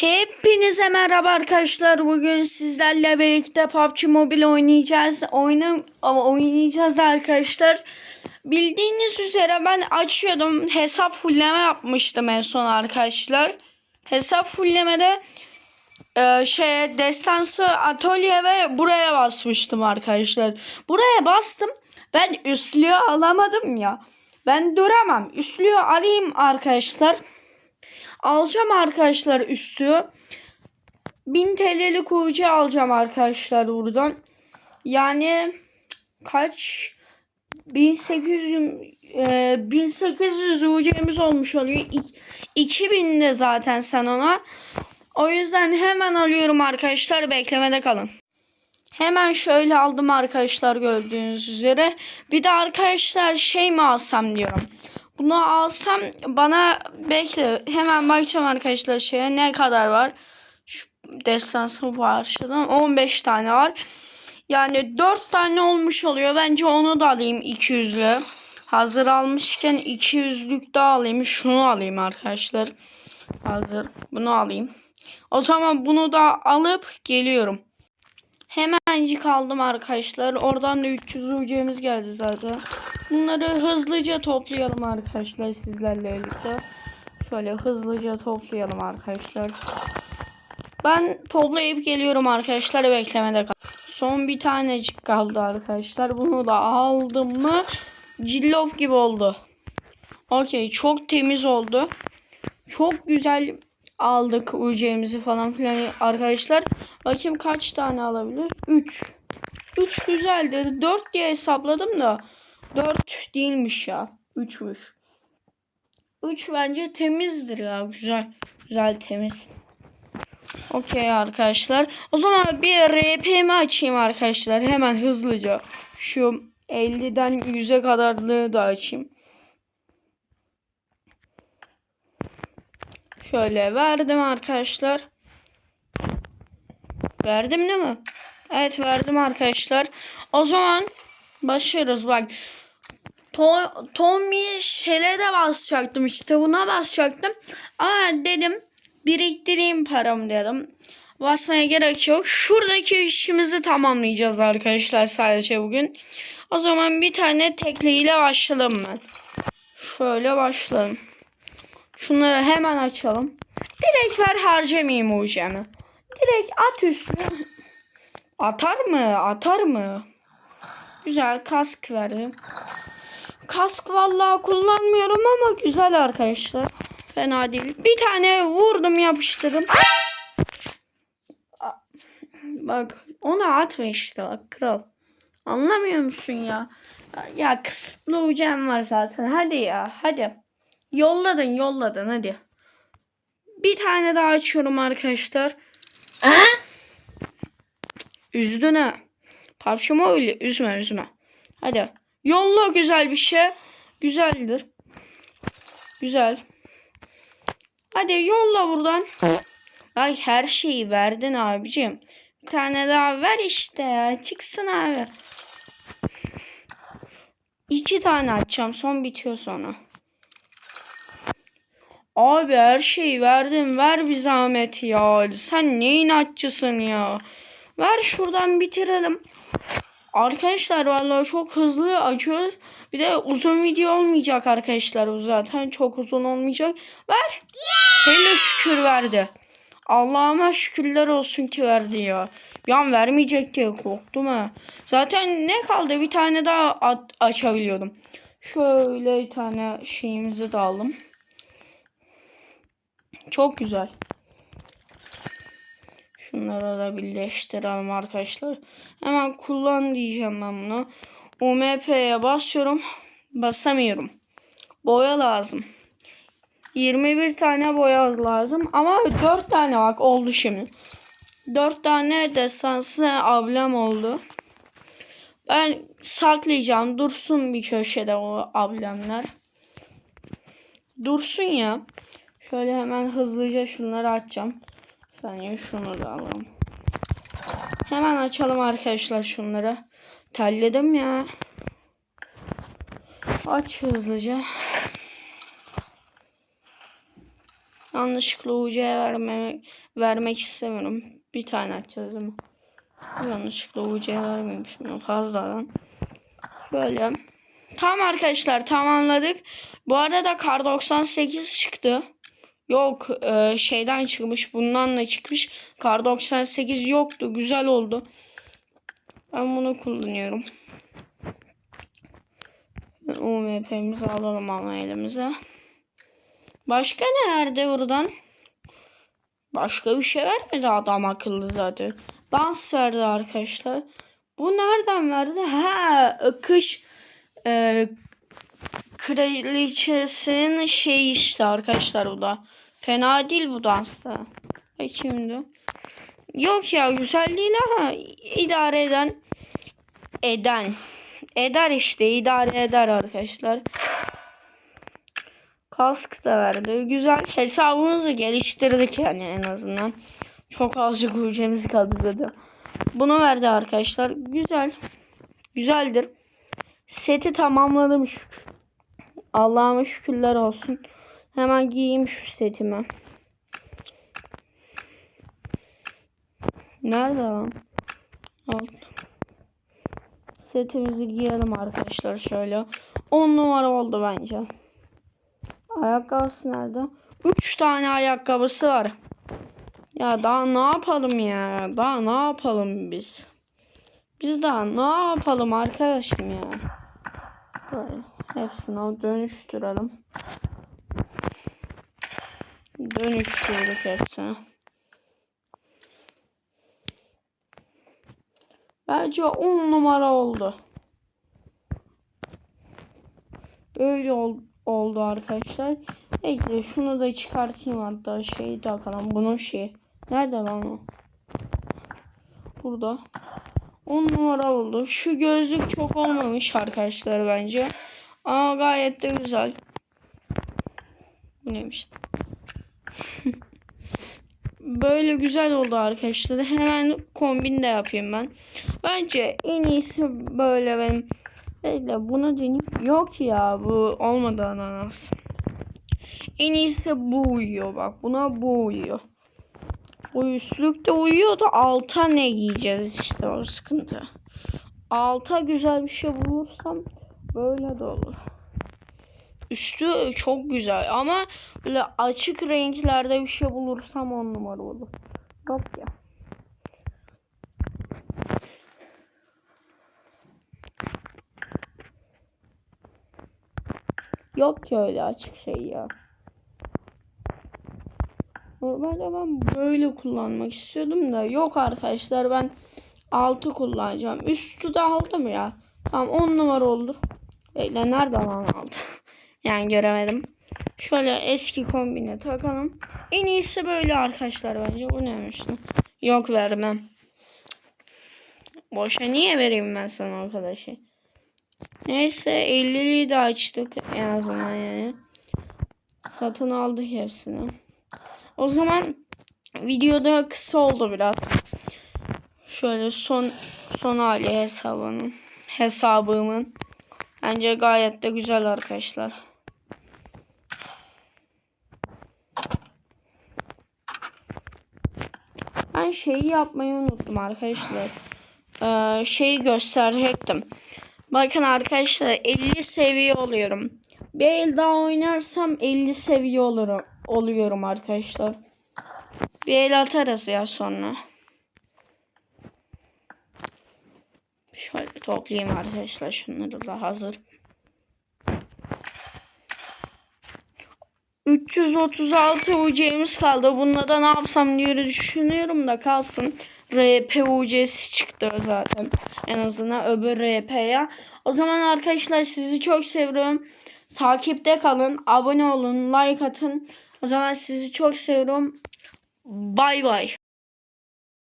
Hepinize merhaba arkadaşlar. Bugün sizlerle birlikte PUBG Mobile oynayacağız. Oyna oynayacağız arkadaşlar. Bildiğiniz üzere ben açıyordum. Hesap fullleme yapmıştım en son arkadaşlar. Hesap fullemede e, şeye destansı atölye ve buraya basmıştım arkadaşlar. Buraya bastım. Ben üstlüğü alamadım ya. Ben duramam. Üstlüğü alayım arkadaşlar. Alacağım arkadaşlar üstü. 1000 TL'lik UC alacağım arkadaşlar buradan. Yani kaç 1800 e, 1800 UC'miz olmuş oluyor. İ- 2000 de zaten sen ona. O yüzden hemen alıyorum arkadaşlar. Beklemede kalın. Hemen şöyle aldım arkadaşlar gördüğünüz üzere. Bir de arkadaşlar şey mi alsam diyorum. Bunu alsam bana bekle hemen bakacağım arkadaşlar şeye ne kadar var. Şu destansı parçadan 15 tane var. Yani 4 tane olmuş oluyor. Bence onu da alayım 200'lü. Hazır almışken 200'lük daha alayım. Şunu alayım arkadaşlar. Hazır. Bunu alayım. O zaman bunu da alıp geliyorum. Hemencik aldım arkadaşlar. Oradan da 300 UC'miz geldi zaten. Bunları hızlıca toplayalım arkadaşlar sizlerle birlikte. Şöyle hızlıca toplayalım arkadaşlar. Ben toplayıp geliyorum arkadaşlar beklemede kal. Son bir tanecik kaldı arkadaşlar. Bunu da aldım mı cillof gibi oldu. Okey çok temiz oldu. Çok güzel aldık UC'mizi falan filan arkadaşlar. Bakayım kaç tane alabilir? 3. 3 güzeldir. 4 diye hesapladım da 4 değilmiş ya. 3'müş. 3 bence temizdir ya. Güzel. Güzel temiz. Okey arkadaşlar. O zaman bir RP'mi açayım arkadaşlar. Hemen hızlıca. Şu 50'den 100'e kadarlığı da açayım. Şöyle verdim arkadaşlar. Verdim değil mi? Evet verdim arkadaşlar. O zaman başlıyoruz bak. To Tommy Shell'e de basacaktım işte buna basacaktım. Ama dedim biriktireyim paramı dedim. Basmaya gerek yok. Şuradaki işimizi tamamlayacağız arkadaşlar sadece bugün. O zaman bir tane tekleyle başlayalım ben. Şöyle başlayalım. Şunları hemen açalım. Direkt ver harcamayayım ucunu. Direkt at üstüne. Atar mı? Atar mı? Güzel kask verdim. Kask vallahi kullanmıyorum ama güzel arkadaşlar. Fena değil. Bir tane vurdum yapıştırdım. Bak onu atma işte bak kral. Anlamıyor musun ya? Ya kısıtlı ucum var zaten. Hadi ya hadi. Yolladın yolladın hadi. Bir tane daha açıyorum arkadaşlar. Üzdün ha. PUBG Mobile üzme üzme. Hadi. Yolla güzel bir şey. Güzeldir. Güzel. Hadi yolla buradan. Ay her şeyi verdin abicim. Bir tane daha ver işte ya. Çıksın abi. İki tane açacağım. Son bitiyor sonra. Abi her şeyi verdim. Ver bir zahmet ya. Sen ne inatçısın ya. Ver şuradan bitirelim. Arkadaşlar vallahi çok hızlı açıyoruz. Bir de uzun video olmayacak arkadaşlar bu zaten. Çok uzun olmayacak. Ver. Hele şükür verdi. Allah'ıma şükürler olsun ki verdi ya. Bir an vermeyecek diye korktum ha. Zaten ne kaldı? Bir tane daha açabiliyordum. Şöyle bir tane şeyimizi de aldım. Çok güzel. Şunları da birleştirelim arkadaşlar. Hemen kullan diyeceğim ben bunu. UMP'ye basıyorum. Basamıyorum. Boya lazım. 21 tane boya lazım. Ama 4 tane bak oldu şimdi. 4 tane destansı ablem oldu. Ben saklayacağım. Dursun bir köşede o ablemler. Dursun ya. Şöyle hemen hızlıca şunları açacağım. Saniye şunu da alalım. Hemen açalım arkadaşlar şunları. Terledim ya. Aç hızlıca. Yanlışlıkla UC'ye vermemek, vermek istemiyorum. Bir tane açacağız ama. Yanlışlıkla UC'ye vermemişim fazladan. Böyle. Tamam arkadaşlar tamamladık. Bu arada kar 98 çıktı. Yok e, şeyden çıkmış. Bundan da çıkmış. Kar 98 yoktu. Güzel oldu. Ben bunu kullanıyorum. UMP'mizi alalım ama elimize. Başka ne verdi buradan? Başka bir şey vermedi adam akıllı zaten. Dans verdi arkadaşlar. Bu nereden verdi? Ha, kış e, kraliçesinin şey işte arkadaşlar bu da. Fena değil bu dansta. Bakayım da. Yok ya güzel değil ama idare eden eden eder işte idare eder arkadaşlar. Kask da verdi. Güzel. Hesabımızı geliştirdik yani en azından. Çok azıcık ülkemiz kaldı dedi. Bunu verdi arkadaşlar. Güzel. Güzeldir. Seti tamamladım şükür. Allah'ıma şükürler olsun. Hemen giyeyim şu setimi. Nerede lan? Setimizi giyelim arkadaşlar şöyle. 10 numara oldu bence. Ayakkabısı nerede? 3 tane ayakkabısı var. Ya daha ne yapalım ya? Daha ne yapalım biz? Biz daha ne yapalım arkadaşım ya? Böyle hepsini dönüştürelim. Dönüştürdük hepsini. Bence 10 numara oldu. Öyle ol, oldu arkadaşlar. Bekle şunu da çıkartayım hatta şeyi takalım. Bunun şeyi. Nerede lan o? Burada. 10 numara oldu. Şu gözlük çok olmamış arkadaşlar bence. Ama gayet de güzel. Neymiş? Böyle güzel oldu arkadaşlar. Hemen kombin de yapayım ben. Bence en iyisi böyle benim. Bekle bunu deneyim. Yok ya bu olmadı ananas. En iyisi bu uyuyor bak. Buna bu uyuyor. Bu üstlük de uyuyor da alta ne giyeceğiz işte o sıkıntı. Alta güzel bir şey bulursam böyle de olur. Üstü çok güzel ama böyle açık renklerde bir şey bulursam on numara olur. Yok ya. Yok ki öyle açık şey ya. Normalde ben böyle kullanmak istiyordum da yok arkadaşlar ben 6 kullanacağım. Üstü de aldım ya. Tamam 10 numara olur. Bekle nereden aldı? yani göremedim. Şöyle eski kombine takalım. En iyisi böyle arkadaşlar bence. Bu neymiş lan? Yok vermem. Boşa niye vereyim ben sana arkadaşı? Neyse 50'liyi de açtık en azından yani. Satın aldık hepsini. O zaman videoda kısa oldu biraz. Şöyle son son hali hesabının hesabımın. Bence gayet de güzel arkadaşlar. Ben şeyi yapmayı unuttum arkadaşlar. Ee, şeyi gösterecektim. Bakın arkadaşlar 50 seviye oluyorum. Bir el daha oynarsam 50 seviye olurum, oluyorum arkadaşlar. Bir el atarız ya sonra. Şöyle toplayayım arkadaşlar şunları da hazır. 336 UC'miz kaldı. Bununla da ne yapsam diye düşünüyorum da kalsın. RP UC'si çıktı zaten. En azından öbür RP'ye. O zaman arkadaşlar sizi çok seviyorum. Takipte kalın. Abone olun. Like atın. O zaman sizi çok seviyorum. Bay bay.